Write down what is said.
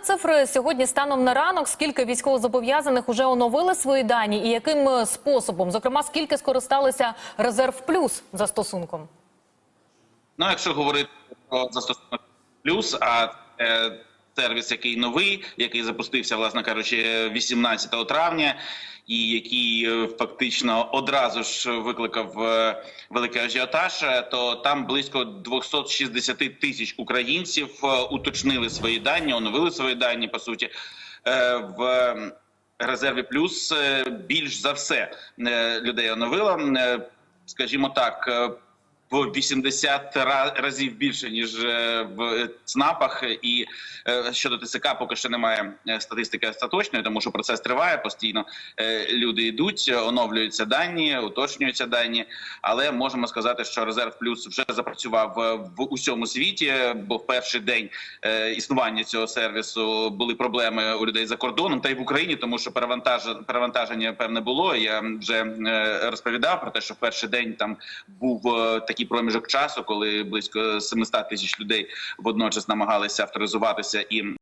цифри сьогодні станом на ранок. Скільки військовозобов'язаних уже оновили свої дані, і яким е, способом? Зокрема, скільки скористалися резерв плюс застосунком? Ну, якщо говорити про застосунок плюс, а е, сервіс, який новий, який запустився, власне кажучи, 18 травня, і який е, фактично одразу ж викликав е, великий ажіотаж, е, то там близько 260 тисяч українців уточнили свої дані, оновили свої дані по суті. В резерві плюс більш за все людей оновило. Скажімо так, в 80 ра- разів більше ніж е, в ЦНАПах. І е, щодо ТСК поки що немає е, статистики остаточної, тому що процес триває постійно. Люди йдуть, оновлюються дані, уточнюються дані. Але можемо сказати, що резерв плюс вже запрацював в усьому світі, бо в перший день існування цього сервісу були проблеми у людей за кордоном та й в Україні, тому що перевантаження перевантаження певне було. Я вже розповідав про те, що в перший день там був е, такий проміжок часу, коли близько 700 тисяч людей водночас намагалися авторизуватися і